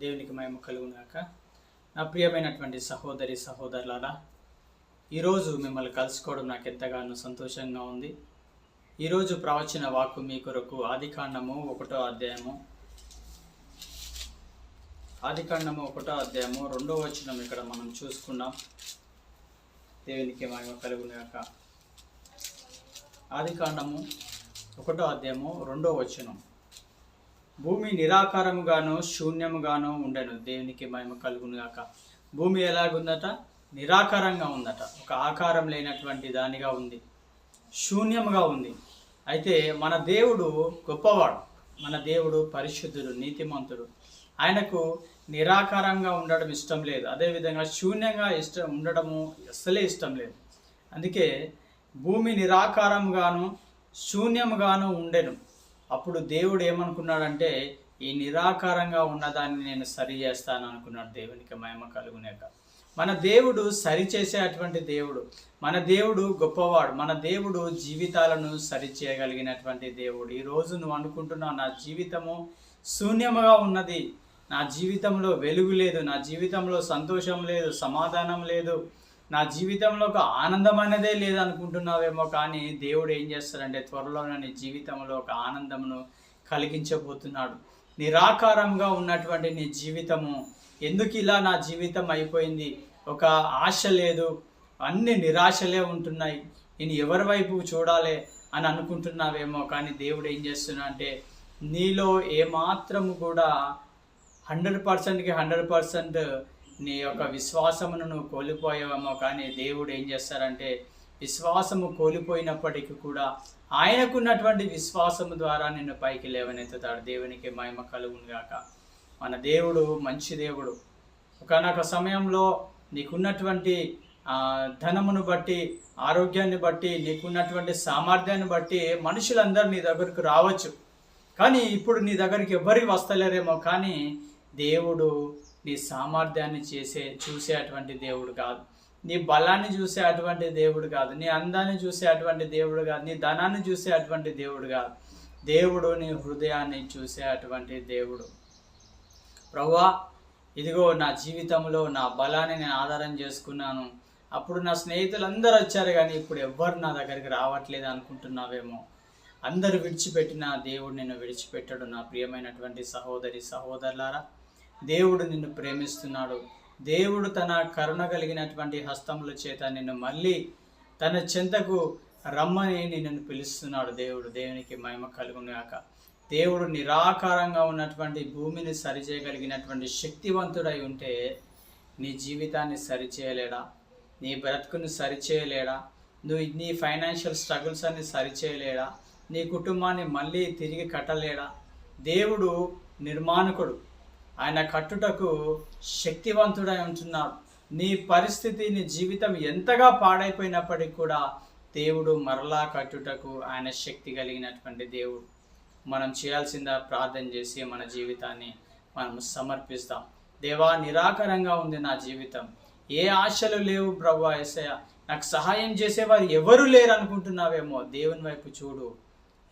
దేవునికి మహిమ కలుగునాక నా ప్రియమైనటువంటి సహోదరి సహోదరులారా ఈరోజు మిమ్మల్ని కలుసుకోవడం నాకు ఎంతగానో సంతోషంగా ఉంది. ఈరోజు ప్రవచన వాక్కు మీ కొరకు ఆదికాండము ఒకటో అధ్యాయము. ఆదికాండము ఒకటో అధ్యాయము రెండో వచనం ఇక్కడ మనం చూసుకున్నాం. దేవునికి మహిమ కలుగునాక ఆదికాండము ఒకటో అధ్యాయము రెండో వచనం. భూమి నిరాకారముగాను శూన్యముగాను ఉండెను. దేవునికి మహిమ కలుగునుగాక. భూమి ఎలాగుందట? నిరాకారంగా ఉందట. ఒక ఆకారం లేనటువంటి దానిగా ఉంది. శూన్యముగా ఉంది. అయితే మన దేవుడు గొప్పవాడు. మన దేవుడు పరిశుద్ధుడు నీతిమంతుడు. ఆయనకు నిరాకారంగా ఉండడం ఇష్టం లేదు. అదేవిధంగా శూన్యంగా ఇష్టం ఉండడము అస్సలే ఇష్టం లేదు. అందుకే భూమి నిరాకారంగాను శూన్యముగాను ఉండెను. అప్పుడు దేవుడు ఏమనుకున్నాడంటే ఈ నిరాకారంగా ఉన్నదాన్ని నేను సరి చేస్తాను అనుకున్నాడు దేవునికి మహిమ కలుగునేక. మన దేవుడు సరి చేసేటువంటి దేవుడు మన దేవుడు గొప్పవాడు మన దేవుడు జీవితాలను సరి చేయగలిగినటువంటి దేవుడు. ఈ నువ్వు అనుకుంటున్నావు నా జీవితము శూన్యముగా ఉన్నది నా జీవితంలో వెలుగు లేదు నా జీవితంలో సంతోషం లేదు సమాధానం లేదు నా జీవితంలో ఒక ఆనందం అనేదే లేదనుకుంటున్నావేమో కానీ దేవుడు ఏం చేస్తాడంటే త్వరలోనే నీ జీవితంలో ఒక ఆనందమును కలిగించబోతున్నాడు. నిరాకారంగా ఉన్నటువంటి నీ జీవితము ఎందుకు ఇలా నా జీవితం అయిపోయింది? ఒక ఆశ లేదు అన్ని నిరాశలే ఉంటున్నాయి. నేను ఎవరి వైపు చూడాలి అని అనుకుంటున్నావేమో కానీ దేవుడు ఏం చేస్తున్నా అంటే నీలో ఏమాత్రము కూడా హండ్రెడ్ పర్సెంట్కి హండ్రెడ్ పర్సెంట్ నీ యొక్క విశ్వాసమును నువ్వు కోల్పోయావేమో కానీ దేవుడు ఏం చేస్తారంటే విశ్వాసము కోల్పోయినప్పటికీ కూడా ఆయనకున్నటువంటి విశ్వాసము ద్వారా నిన్ను పైకి లేవనెత్తుతాడు. దేవునికి మహిమ కలుగునుగాక. మన దేవుడు మంచి దేవుడు. ఒకనొక సమయంలో నీకున్నటువంటి ధనమును బట్టి ఆరోగ్యాన్ని బట్టి నీకున్నటువంటి సామర్థ్యాన్ని బట్టి మనుషులందరూ నీ దగ్గరకు రావచ్చు. కానీ ఇప్పుడు నీ దగ్గరికి ఎవ్వరికి వస్తలేరేమో కానీ దేవుడు నీ సామర్థ్యాన్ని చేసే చూసేటువంటి దేవుడు కాదు. నీ బలాన్ని చూసే అటువంటి దేవుడు కాదు. నీ అందాన్ని చూసే అటువంటి దేవుడు కాదు. నీ ధనాన్ని చూసే అటువంటి దేవుడు కాదు. దేవుడు నీ హృదయాన్ని చూసే అటువంటి దేవుడు. ప్రవ్వా ఇదిగో నా జీవితంలో నా బలాన్ని నేను ఆధారం చేసుకున్నాను. అప్పుడు నా స్నేహితులందరూ వచ్చారు కానీ ఇప్పుడు ఎవ్వరు నా దగ్గరికి రావట్లేదు అనుకుంటున్నావేమో. అందరు విడిచిపెట్టిన దేవుడు నిన్ను విడిచిపెట్టడు నా ప్రియమైనటువంటి సహోదరి సహోదరులారా. దేవుడు నిన్ను ప్రేమిస్తున్నాడు. దేవుడు తన కరుణ కలిగినటువంటి హస్తముల చేత నిన్ను మళ్ళీ తన చెంతకు రమ్మని నిన్ను పిలుస్తున్నాడు దేవుడు. దేవునికి మహిమ కలుగునాక దేవుడు నిరాకారంగా ఉన్నటువంటి భూమిని సరిచేయగలిగినటువంటి శక్తివంతుడై ఉంటే నీ జీవితాన్ని సరిచేయలేడా? నీ బ్రతుకుని సరిచేయలేడా? నువ్వు నీ ఫైనాన్షియల్ స్ట్రగుల్స్ అన్ని సరిచేయలేడా? నీ కుటుంబాన్ని మళ్ళీ తిరిగి కట్టలేడా? దేవుడు నిర్మాణకుడు. ఆయన కట్టుటకు శక్తివంతుడై ఉంటున్నాడు. నీ పరిస్థితి నీ జీవితం ఎంతగా పాడైపోయినప్పటికీ కూడా దేవుడు మరలా కట్టుటకు ఆయన శక్తి కలిగినటువంటి దేవుడు. మనం చేయాల్సిందా ప్రార్థన చేసి మన జీవితాన్ని మనం సమర్పిస్తాం. దేవా నిరాకరంగా ఉంది నా జీవితం. ఏ ఆశలు లేవు ప్రభు ఎసయ నాకు సహాయం చేసేవారు ఎవరు లేరు అనుకుంటున్నావేమో దేవుని వైపు చూడు.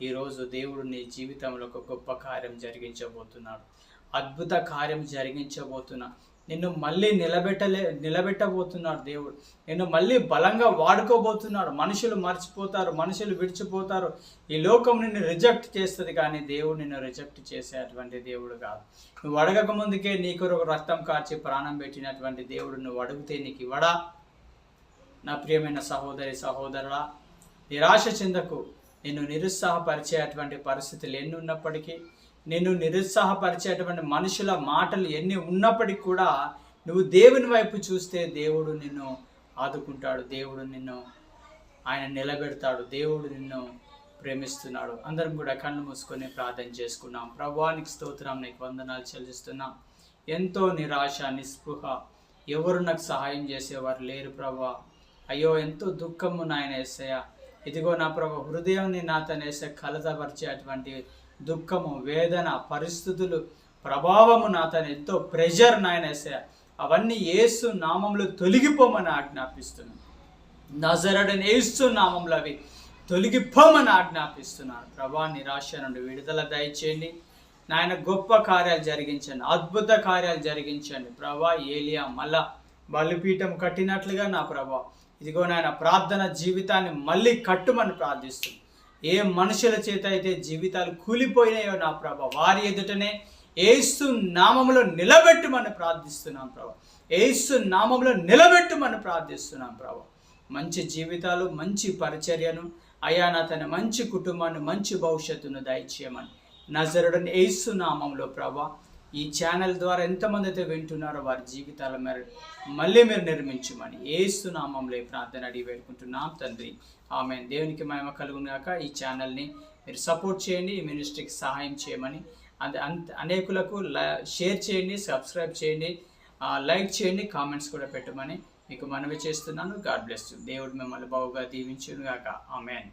ఈరోజు దేవుడు నీ జీవితంలో ఒక గొప్ప కార్యం జరిగించబోతున్నాడు. అద్భుత కార్యం జరిగించబోతున్నా. నిన్ను మళ్ళీ నిలబెట్టలే నిలబెట్టబోతున్నాడు దేవుడు. నిన్ను మళ్ళీ బలంగా వాడుకోబోతున్నాడు. మనుషులు మర్చిపోతారు మనుషులు విడిచిపోతారు. ఈ లోకం నిన్ను రిజెక్ట్ చేస్తుంది కానీ దేవుడు నిన్ను రిజెక్ట్ చేసేటువంటి దేవుడు కాదు. నువ్వు అడగక ముందుకే నీ కొరకు రక్తం కార్చి ప్రాణం పెట్టినటువంటి దేవుడు నువ్వు అడిగితే నీకు ఇవ్వడా? నా ప్రియమైన సహోదరి సహోదరుడా నిరాశ చెందకు నిన్ను నిరుత్సాహపరిచేటువంటి పరిస్థితులు ఎన్ని ఉన్నప్పటికీ నిన్ను నిరుత్సాహపరిచేటువంటి మనుషుల మాటలు ఎన్ని ఉన్నప్పటికీ కూడా నువ్వు దేవుని వైపు చూస్తే దేవుడు నిన్ను ఆదుకుంటాడు దేవుడు నిన్ను ఆయన నిలబెడతాడు దేవుడు నిన్ను ప్రేమిస్తున్నాడు. అందరం కూడా కళ్ళు మూసుకొని ప్రార్థన చేసుకున్నాం. ప్రభానికి స్తోత్రం నీకు వందనాలు చెల్లిస్తున్నాం. ఎంతో నిరాశ నిస్పృహ ఎవరు నాకు సహాయం చేసేవారు లేరు ప్రభా. అయ్యో ఎంతో దుఃఖము నాయన ఏసయ్య. ఇదిగో నా ప్రభు హృదయాన్ని నాతనేసే కలతపరిచేటువంటి దుఃఖము వేదన పరిస్థితులు ప్రభావము నాతను ఎంతో ప్రెషర్ నాయన అవన్నీ ఏసు నామంలో తొలగిపోమని ఆజ్ఞాపిస్తున్నాను. నజరడని ఏసు నామంలో అవి తొలగిపోమని ఆజ్ఞాపిస్తున్నాను. ప్రభా నిరాశ నుండి విడుదల దయచేయండి. నాయన గొప్ప కార్యాలు జరిగించండి. అద్భుత కార్యాలు జరిగించండి. ప్రభా ఏలియా మళ్ళా బలిపీఠం కట్టినట్లుగా నా ప్రభా. ఇదిగో నాయన ప్రార్థన జీవితాన్ని మళ్ళీ కట్టుమని ప్రార్థిస్తుంది ఏ మనుషుల చేత అయితే జీవితాలు కూలిపోయినాయో నా ప్రభా వారి ఎదుటనే ఏసు నామంలో నిలబెట్టుమని ప్రార్థిస్తున్నాం ప్రభా. ఏసు నామంలో నిలబెట్టుమని ప్రార్థిస్తున్నాం ప్రభా. మంచి జీవితాలు మంచి పరిచర్యను అయా నా తన మంచి కుటుంబాన్ని మంచి భవిష్యత్తును దయచేయమని నజరుడని ఏసు నామంలో ప్రభా ఈ ఛానల్ ద్వారా ఎంతమంది అయితే వింటున్నారో వారి జీవితాల మేర మళ్ళీ మీరు నిర్మించమని ఏసు ప్రార్థన అడిగి వేడుకుంటున్నాం తండ్రి. ఆమె దేవునికి మహిమ కలుగునాక ఈ ఛానల్ని మీరు సపోర్ట్ చేయండి ఈ మినిస్ట్రీకి సహాయం చేయమని. అంత అంత అనేకులకు షేర్ చేయండి సబ్స్క్రైబ్ చేయండి లైక్ చేయండి కామెంట్స్ కూడా పెట్టమని మీకు మనవి చేస్తున్నాను. గాడ్ బ్లెస్ దేవుడు మిమ్మల్ని బాగుగా దీవించుగాక ఆమెన్.